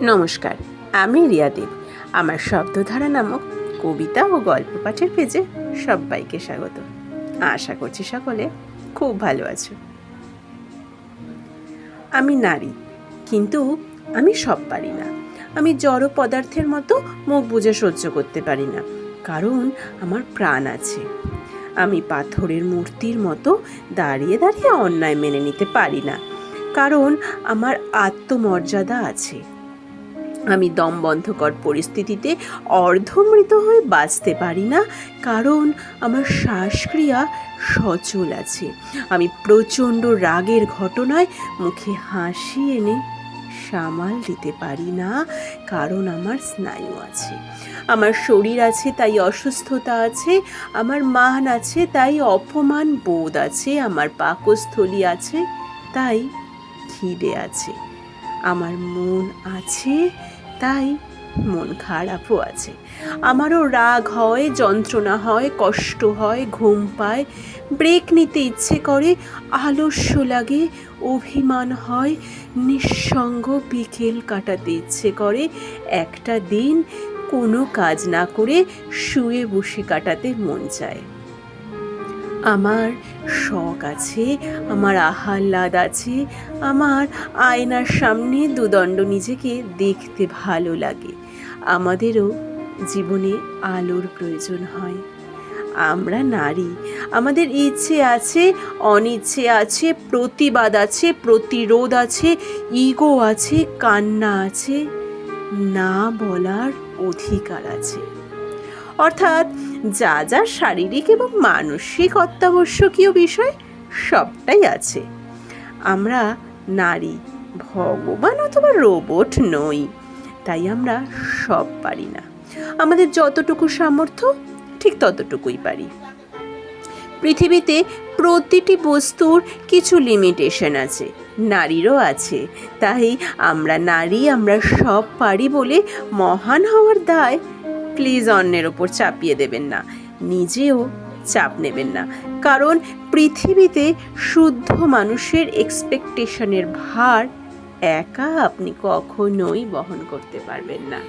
নমস্কার, আমি রিয়া রিয়াদেব আমার শব্দধারা নামক কবিতা ও গল্প পাঠের পেজে সবাইকে স্বাগত। আশা করছি সকলে খুব ভালো আছো। আমি নারী, কিন্তু আমি সব পারি না। আমি জড় পদার্থের মতো মুখ বুঝে সহ্য করতে পারি না, কারণ আমার প্রাণ আছে। আমি পাথরের মূর্তির মতো দাঁড়িয়ে দাঁড়িয়ে অন্যায় মেনে নিতে পারি না, কারণ আমার আত্মমর্যাদা আছে। আমি দমবন্ধকর পরিস্থিতিতে, অর্ধমৃত হয়ে বাঁচতে পারি না, কারণ আমার শ্বাসক্রিয়া সচল আছে। আমি প্রচণ্ড রাগের ঘটনায় মুখে হাসি এনে সামাল দিতে পারি না, কারণ আমার স্নায়ু আছে। আমার শরীর আছে, তাই অসুস্থতা আছে, আমার মান আছে, তাই অপমান বোধ আছে, আমার পাকস্থলী আছে, তাই খিদে আছে। আমার মন আছে তাই মন খারাপও আছে। আমারও রাগ হয়, যন্ত্রণা হয়, কষ্ট হয়, ঘুম পায়। ব্রেক নিতে ইচ্ছে করে, আলস্য লাগে, অভিমান হয়, নিঃসঙ্গ বিকেল কাটাতে ইচ্ছে করে। একটা দিন কোনো কাজ না করে শুয়ে বসে কাটাতে মন চায়। আমার শখ আছে, আমার আহ্লাদ আছে, আমার আয়নার সামনে দুদণ্ড নিজেকে দেখতে ভালো লাগে। আমাদেরও জীবনে আলোর প্রয়োজন হয়। আমরা নারী, আমাদের ইচ্ছে আছে, অনিচ্ছে আছে, প্রতিবাদ আছে, প্রতিরোধ আছে, ইগো আছে, কান্না আছে, না বলার অধিকার আছে। অর্থাৎ যা যা শারীরিক এবং মানসিক অত্যাবশ্যকীয় বিষয় সবটাই আছে। আমরা নারী, ভগবান অথবা রোবট নই, তাই আমরা সব পারি না। আমাদের যতটুকু সামর্থ্য, ঠিক ততটুকুই পারি। পৃথিবীতে প্রতিটি বস্তুর কিছু লিমিটেশন আছে, নারীরও আছে, তাই আমরা নারী, আমরা সব পারি বলে মহান হওয়ার দায় প্লিজ অন্যের ওপর চাপিয়ে দেবেন না। নিজেও চাপ নেবেন না। কারণ পৃথিবীতে শুদ্ধ মানুষের এক্সপেকটেশনের ভার একা আপনি কখনোই বহন করতে পারবেন না।